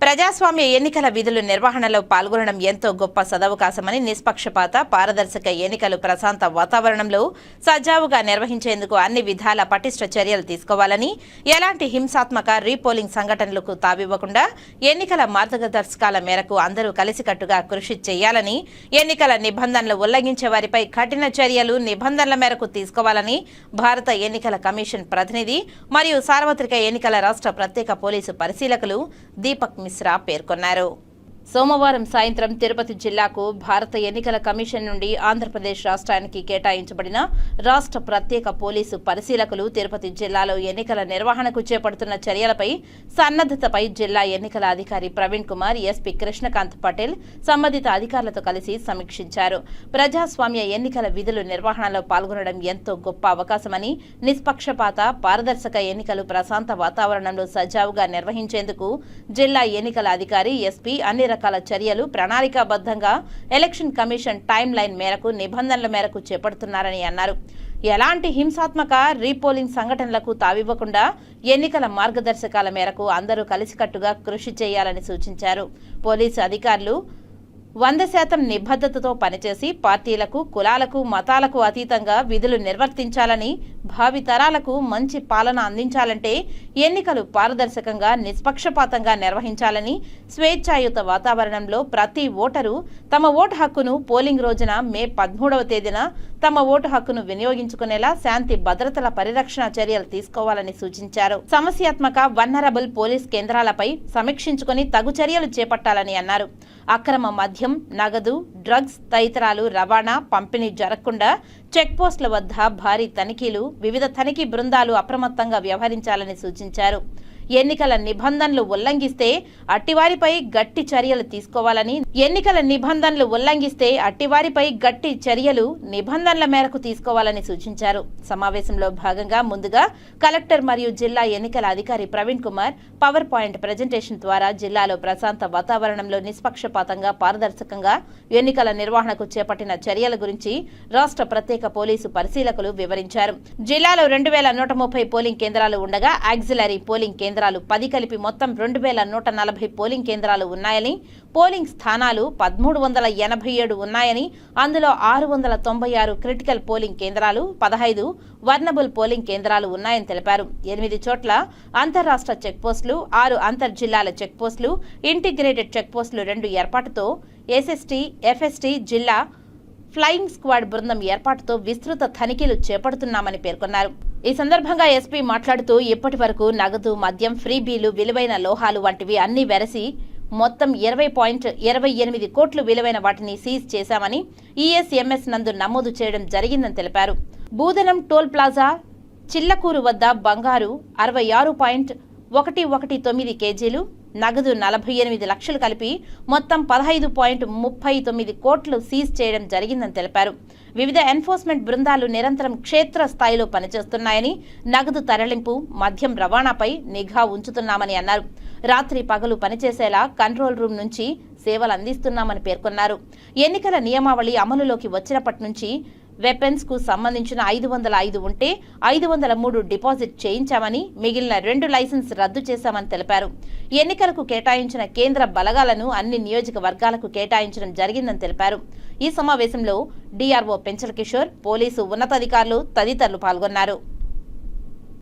ప్రజాస్వామ్య ఎన్నికల విధుల నిర్వహణలో పాల్గొనడం ఎంతో గొప్ప సదవకాశమని నిష్పక్షపాత పారదర్శక ఎన్నికలు ప్రశాంత వాతావరణంలో సజావుగా నిర్వహించేందుకు అన్ని విధాల పటిష్ట చర్యలు తీసుకోవాలని ఎలాంటి హింసాత్మక రీపోలింగ్ సంఘటనలకు తావివ్వకుండా ఎన్నికల మార్గదర్శకాల మేరకు అందరూ కలిసికట్టుగా కృషి చేయాలని ఎన్నికల నిబంధనలు ఉల్లంఘించే వారిపై కఠిన చర్యలు నిబంధనల మేరకు తీసుకోవాలని భారత ఎన్నికల కమిషన్ ప్రతినిధి మరియు సార్వత్రిక ఎన్నికల రాష్ట్ర ప్రత్యేక పోలీసు పరిశీలకులు దీపక్ మిశ్రా పేర్కొన్నారు. సోమవారం సాయంత్రం తిరుపతి జిల్లాకు భారత ఎన్నికల కమిషన్ నుండి ఆంధ్రప్రదేశ్ రాష్ట్రానికి కేటాయించబడిన రాష్ట్ర ప్రత్యేక పోలీసు పరిశీలకులు తిరుపతి జిల్లాలో ఎన్నికల నిర్వహణకు చేపడుతున్న చర్యలపై సన్నద్దతపై జిల్లా ఎన్నికల అధికారి ప్రవీణ్ కుమార్ ఎస్పీ కృష్ణకాంత్ పటేల్ సంబంధిత అధికారులతో కలిసి సమీక్షించారు. ప్రజాస్వామ్య ఎన్నికల విధులు నిర్వహణలో పాల్గొనడం ఎంతో గొప్ప అవకాశమని నిష్పక్షపాత పారదర్శక ఎన్నికలు ప్రశాంత వాతావరణంలో సజావుగా నిర్వహించేందుకు జిల్లా ఎన్నికల అధికారి ఎస్పీ అన్ని రకాల చర్యలు ప్రణాళికాబద్ధంగా ఎలక్షన్ కమిషన్ టైం లైన్ మేరకు నిబంధనల మేరకు చేపడుతున్నారని అన్నారు. ఎలాంటి హింసాత్మక రీపోలింగ్ సంఘటనలకు తావివ్వకుండా ఎన్నికల మార్గదర్శకాల మేరకు అందరూ కలిసికట్టుగా కృషి చేయాలని సూచించారు. పోలీసు అధికారులు వంద శాతం నిబద్ధతతో పనిచేసి పార్టీలకు కులాలకు మతాలకు అతీతంగా విధులు నిర్వర్తించాలని భావితరాలకు మంచి పాలన అందించాలంటే ఎన్నికలు పారదర్శకంగా నిష్పక్షపాతంగా నిర్వహించాలని స్వేచ్ఛాయుత వాతావరణంలో ప్రతి ఓటరు తమ ఓటు హక్కును పోలింగ్ రోజున మే పదమూడవ తేదీన తమ ఓటు హక్కును వినియోగించుకునేలా శాంతి భద్రతల పరిరక్షణ చర్యలు తీసుకోవాలని సూచించారు. సమస్యాత్మక వన్నరబుల్ పోలీస్ కేంద్రాలపై సమీక్షించుకుని తగు చర్యలు చేపట్టాలని అన్నారు. అక్రమ మద్యం నగదు డ్రగ్స్ తదితరాలు రవాణా పంపిణీ జరగకుండా చెక్పోస్టుల వద్ద భారీ తనిఖీలు వివిధ తనిఖీ బృందాలు అప్రమత్తంగా వ్యవహరించాలని సూచించారు. ఎన్నికల నిబంధనలు ఉల్లంఘిస్తే అట్టివారిపై గట్టి చర్యలు తీసుకోవాలని ఎన్నికల నిబంధనలు ఉల్లంఘిస్తే అట్టివారిపై గట్టి చర్యలు నిబంధనల మేరకు తీసుకోవాలని సూచించారు. సమావేశంలో భాగంగా ముందుగా కలెక్టర్ మరియు జిల్లా ఎన్నికల అధికారి Praveen Kumar power point presentation ద్వారా జిల్లాలో ప్రశాంత వాతావరణంలో నిష్పక్షపాతంగా పారదర్శకంగా ఎన్నికల నిర్వహణకు చేపట్టిన చర్యల గురించి రాష్ట్ర ప్రత్యేక పోలీసు పరిశీలకులు వివరించారు. జిల్లాలో రెండు వేల నూట ముప్పై పోలింగ్ కేంద్రాలు ఉండగా ఆక్సిలరీ పోలింగ్ కేంద్రాలు పది కలిపి మొత్తం రెండు వేల నూట నలభై పోలింగ్ కేంద్రాలు ఉన్నాయని పోలింగ్ స్థానాలు పదమూడు వందల ఎనభై ఏడు ఉన్నాయని అందులో ఆరు వందల తొంభై ఆరు క్రిటికల్ పోలింగ్ కేంద్రాలు పదహైదు వర్నబుల్ పోలింగ్ కేంద్రాలు ఉన్నాయని తెలిపారు. ఎనిమిది చోట్ల అంతర్రాష్ట్ర చెక్పోస్టులు ఆరు అంతర్ జిల్లాల చెక్పోస్టులు ఇంటిగ్రేటెడ్ చెక్పోస్టులు రెండు ఏర్పాటుతో ఎస్ఎస్టీ ఎఫ్ఎస్టీ జిల్లా ఫ్లయింగ్ స్క్వాడ్ బృందం ఏర్పాటుతో విస్తృత తనిఖీలు చేపడుతున్నామని పేర్కొన్నారు. ఈ సందర్భంగా ఎస్పీ మాట్లాడుతూ ఇప్పటి వరకు నగదు మద్యం ఫ్రీ బీలు విలువైన లోహాలు వంటివి అన్ని వెరసి మొత్తం ఇరవై పాయింట్ ఇరవై ఎనిమిది కోట్లు విలువైన వాటిని సీజ్ చేశామని ఈఎస్ఎంఎస్ నందు నమోదు చేయడం జరిగిందని తెలిపారు. బూదనం టోల్ ప్లాజా చిల్లకూరు వద్ద బంగారు అరవై ఆరు పాయింట్ ఒకటి ఒకటి తొమ్మిది కేజీలు నగదు నలభై ఎనిమిది లక్షలు కలిపి మొత్తం పదహైదు పాయింట్ ముప్పై తొమ్మిది కోట్లు సీజ్ చేయడం జరిగిందని తెలిపారు. వివిధ ఎన్ఫోర్స్మెంట్ బృందాలు నిరంతరం క్షేత్ర స్థాయిలో పనిచేస్తున్నాయని నగదు తరలింపు మద్యం రవాణాపై నిఘా ఉంచుతున్నామని అన్నారు. రాత్రి పగలు పనిచేసేలా కంట్రోల్ రూమ్ నుంచి సేవలు అందిస్తున్నామని పేర్కొన్నారు. ఎన్నికల నియమావళి అమలులోకి వచ్చినప్పటి నుంచి వెపన్స్కు సంబంధించిన ఐదు వందల ఐదు ఉంటే ఐదు వందల మూడు డిపాజిట్ చేయించామని మిగిలిన రెండు లైసెన్స్ రద్దు చేశామని తెలిపారు. ఎన్నికలకు కేటాయించిన కేంద్ర బలగాలను అన్ని నియోజకవర్గాలకు కేటాయించడం జరిగిందని తెలిపారు. ఈ సమావేశంలో డిఆర్ఓ పెంచల కిషోర్ పోలీసు ఉన్నతాధికారులు తదితరులు పాల్గొన్నారు.